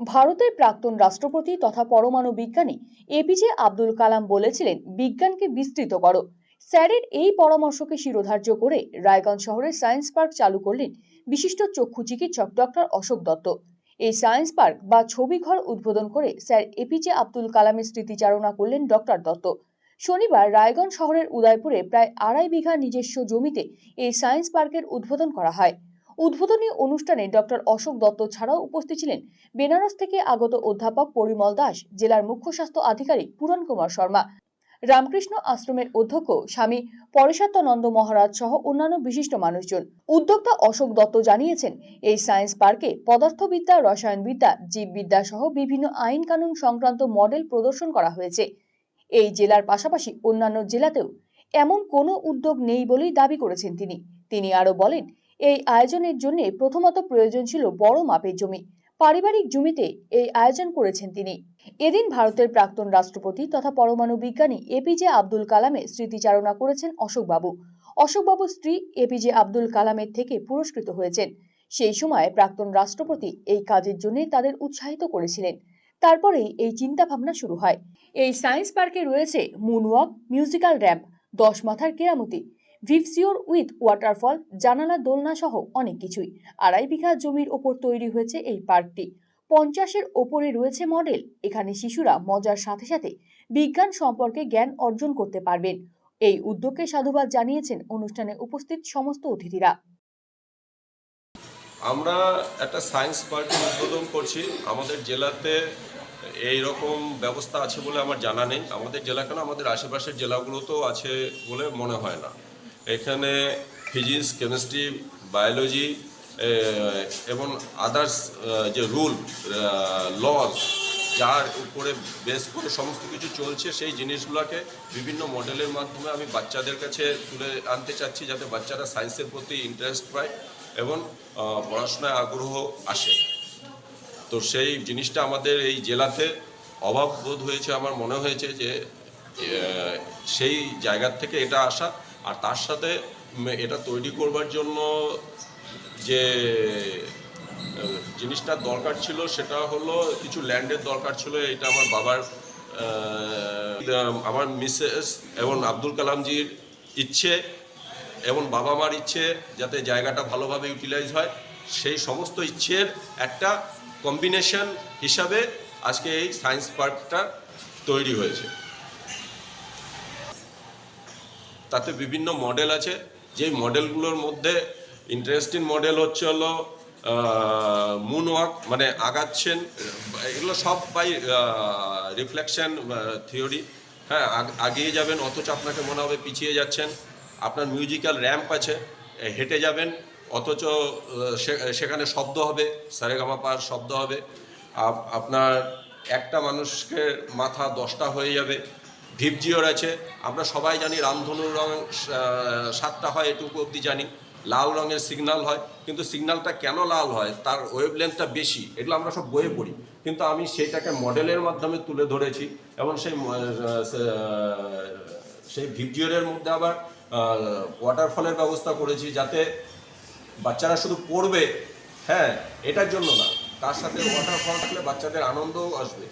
ভারতের প্রাক্তন রাষ্ট্রপতি তথা পরমাণু বিজ্ঞানী এপিজে আব্দুল কালাম বলেছিলেন, বিজ্ঞানকে বিস্তৃত করো। স্যারের এই পরামর্শকে শিরোধার্য করে রায়গঞ্জ শহরে সায়েন্স পার্ক চালু করলেন বিশিষ্ট চক্ষু চিকিৎসক ডক্টর অশোক দত্ত। এই সায়েন্স পার্ক বা ছবিঘর উদ্বোধন করে স্যার এপিজে আব্দুল কালামের স্মৃতিচারণা করলেন ডক্টর দত্ত। শনিবার রায়গঞ্জ শহরের উদয়পুরে প্রায় আড়াই বিঘা নিজস্ব জমিতে এই সায়েন্স পার্কের উদ্বোধন করা হয়। উদ্বোধনী অনুষ্ঠানে ডক্টর অশোক দত্ত ছাড়াও উপস্থিত ছিলেন বেনারস থেকে আগত অধ্যাপক পরিমল দাস, জেলার মুখ্য স্বাস্থ্য আধিকারিক পূরণ কুমার শর্মা, রামকৃষ্ণ আশ্রমের অধ্যক্ষ স্বামী পরেশাত্মানন্দ মহারাজ সহ অন্যান্য বিশিষ্ট মানুষজন। উদ্যোক্তা অশোক দত্ত জানিয়েছেন, এই সায়েন্স পার্কে পদার্থবিদ্যা, রসায়নবিদ্যা, জীববিদ্যা সহ বিভিন্ন আইন কানুন সংক্রান্ত মডেল প্রদর্শন করা হয়েছে। এই জেলার পাশাপাশি অন্যান্য জেলাতেও এমন কোনো উদ্যোগ নেই বলেই দাবি করেছেন তিনি। তিনি আরও বলেন এই আয়োজনের জন্য প্রথমত প্রয়োজন ছিল বড় মাপের জমি। পারিবারিক জমিতে এই আয়োজন করেছেন তিনি। এদিন ভারতের প্রাক্তন রাষ্ট্রপতি তথা পরমাণু বিজ্ঞানী এপিজে আব্দুল কালামের স্মৃতিচারণা করেছেন অশোকবাবু। অশোকবাবুর স্ত্রী এপিজে আব্দুল কালামের থেকে পুরস্কৃত হয়েছেন। সেই সময় প্রাক্তন রাষ্ট্রপতি এই কাজের জন্য তাদের উৎসাহিত করেছিলেন। তারপরেই এই চিন্তাভাবনা শুরু হয়। এই সায়েন্স পার্কে রয়েছে মুনওয়াক মিউজিক্যাল র্যাম্প, দশ মাথার কেরামতি। ভিভসিওর উইথ ওয়াটারফল জানালা, দোলনা সহ অনেক কিছুই। আড়াই বিঘা জমির ওপর তৈরি হয়েছে এই পার্কটি। পঞ্চাশের ওপরে রয়েছে মডেল। এখানে শিশুরা মজার সাথে সাথে বিজ্ঞান সম্পর্কে জ্ঞান অর্জন করতে পারবেন। এই উদ্যোগকে সাধুবাদ জানিয়েছেন অনুষ্ঠানে উপস্থিত সমস্ত অতিথিরা। আমরা একটা সায়েন্স পার্ক উদ্বোধন করছি। আমাদের জেলাতে এই রকম ব্যবস্থা আছে বলে আমার জানা নেই। আমাদের জেলা কেন আমাদের আশেপাশের জেলাগুলোতেও আছে বলে মনে হয় না। এখানে ফিজিক্স, কেমিস্ট্রি, বায়োলজি এবং আদার্স যে রুল লজ যার উপরে বেস করে সমস্ত কিছু চলছে, সেই জিনিসগুলোকে বিভিন্ন মডেলের মাধ্যমে আমি বাচ্চাদের কাছে তুলে আনতে চাচ্ছি, যাতে বাচ্চারা সায়েন্সের প্রতি ইন্টারেস্ট পায় এবং পড়াশোনায় আগ্রহ আসে। তো সেই জিনিসটা আমাদের এই জেলাতে অভাব বোধ হয়েছে, আমার মনে হয়েছে যে সেই জায়গার থেকে এটা আসা আর তার সাথে এটা তৈরি করবার জন্য যে জিনিসটার দরকার ছিল সেটা হলো কিছু ল্যান্ডের দরকার ছিল, এটা আমার বাবার আমার মিসেস এবং আব্দুল কালামজির ইচ্ছে এবং বাবা মার ইচ্ছে যাতে জায়গাটা ভালোভাবে ইউটিলাইজ হয়। সেই সমস্ত ইচ্ছের একটা কম্বিনেশন হিসাবে আজকে এই সায়েন্স পার্কটা তৈরি হয়েছে। তাতে বিভিন্ন মডেল আছে। যেই মডেলগুলোর মধ্যে ইন্টারেস্টিং মডেল হচ্ছে হলো মুন ওয়াক মানে আগাচ্ছেন এগুলো সব বাই রিফ্লেকশন থিওরি হ্যাঁ আগিয়ে যাবেন, অথচ আপনাকে মনে হবে পিছিয়ে যাচ্ছেন। আপনার মিউজিক্যাল র্যাম্প আছে হেঁটে যাবেন, অথচ সেখানে শব্দ হবে, সারেগামা সারেগামাপার শব্দ হবে। আপ- আপনার একটা মানুষকে মাথা দশটা হয়ে যাবে। ভিপজিওর আছে। আমরা সবাই জানি রামধনুর রং সাতটা হয়, এটুকু অবধি জানি। লাল রঙের সিগনাল হয়, কিন্তু সিগনালটা কেন লাল হয়, তার ওয়েভ লেন্থটা বেশি, এগুলো আমরা সব বইয়ে পড়ি। কিন্তু আমি সেটাকে মডেলের মাধ্যমে তুলে ধরেছি এবং সেই সেই ভিপজিওরের মধ্যে আবার ওয়াটারফলের ব্যবস্থা করেছি যাতে বাচ্চারা শুধু পড়বে। হ্যাঁ এটার জন্য না, তার সাথে ওয়াটারফল থাকলে বাচ্চাদের আনন্দও আসবে।